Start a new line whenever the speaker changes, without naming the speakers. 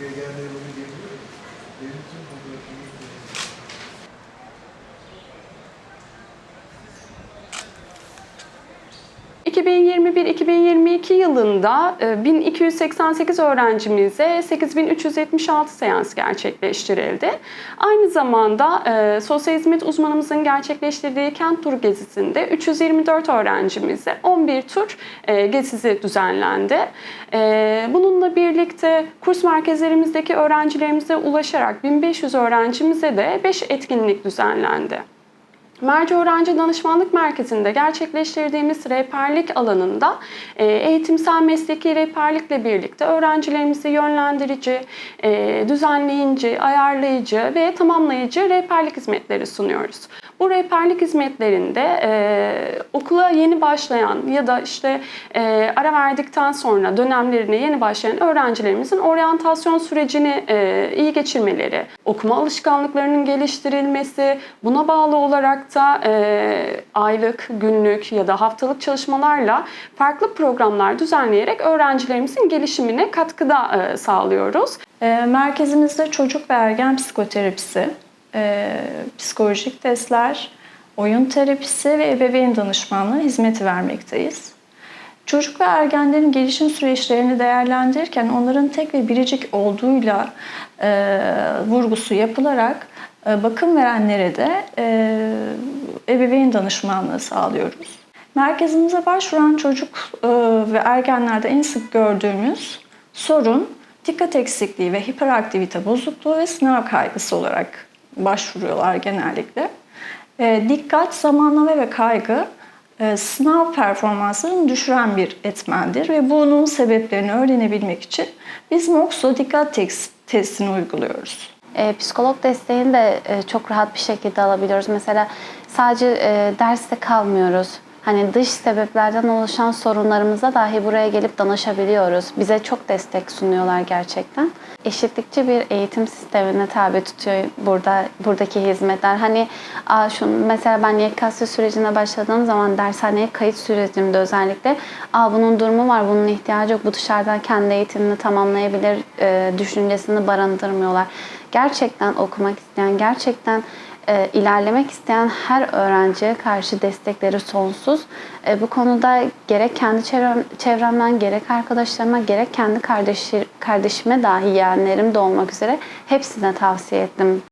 Okay, Roman
2021-2022 yılında e, 1288 öğrencimize 8376 seans gerçekleştirildi. Aynı zamanda e, sosyal hizmet uzmanımızın gerçekleştirdiği kent tur gezisinde 324 öğrencimize 11 tur e, gezisi düzenlendi. E, Bununla birlikte kurs merkezlerimizdeki öğrencilerimize ulaşarak 1500 öğrencimize de 5 etkinlik düzenlendi. Merci Öğrenci Danışmanlık Merkezi'nde gerçekleştirdiğimiz rehberlik alanında e, eğitimsel mesleki rehberlikle birlikte öğrencilerimizi yönlendirici, e, düzenleyici, ayarlayıcı ve tamamlayıcı rehberlik hizmetleri sunuyoruz. Bu rehberlik hizmetlerinde e, okula yeni başlayan ya da işte e, ara verdikten sonra dönemlerine yeni başlayan öğrencilerimizin oryantasyon sürecini e, iyi geçirmeleri, okuma alışkanlıklarının geliştirilmesi, buna bağlı olarak da e, aylık, günlük ya da haftalık çalışmalarla farklı programlar düzenleyerek öğrencilerimizin gelişimine katkıda e, sağlıyoruz.
E, Merkezimizde çocuk ve ergen psikoterapisi, e, psikolojik testler, oyun terapisi ve ebeveyn danışmanlığı hizmeti vermekteyiz. Çocuk ve ergenlerin gelişim süreçlerini değerlendirirken onların tek ve biricik olduğuyla e, vurgusu yapılarak e, bakım verenlere de e, ebeveyn danışmanlığı sağlıyoruz. Merkezimize başvuran çocuk e, ve ergenlerde en sık gördüğümüz sorun dikkat eksikliği ve hiperaktivite bozukluğu ve sınav kaygısı olarak başvuruyorlar genellikle. E, dikkat, zamanlama ve kaygı e, sınav performansını düşüren bir etmendir ve bunun sebeplerini öğrenebilmek için biz MOXO dikkat tes- testini uyguluyoruz.
E, psikolog desteğini de e, çok rahat bir şekilde alabiliyoruz. Mesela sadece e, derste kalmıyoruz. Hani dış sebeplerden oluşan sorunlarımıza dahi buraya gelip danışabiliyoruz. Bize çok destek sunuyorlar gerçekten. Eşitlikçi bir eğitim sistemine tabi tutuyor burada buradaki hizmetler. Hani aa, şu, mesela ben YKS sürecine başladığım zaman dershaneye kayıt sürecimde özellikle aa, bunun durumu var, bunun ihtiyacı yok, bu dışarıdan kendi eğitimini tamamlayabilir e, düşüncesini barındırmıyorlar. Gerçekten okumak isteyen, gerçekten e, ilerlemek isteyen her öğrenciye karşı destekleri sonsuz. E, bu konuda gerek kendi çevrem, çevremden, gerek arkadaşlarıma, gerek kendi kardeşi, kardeşime dahi yeğenlerim de olmak üzere hepsine tavsiye ettim.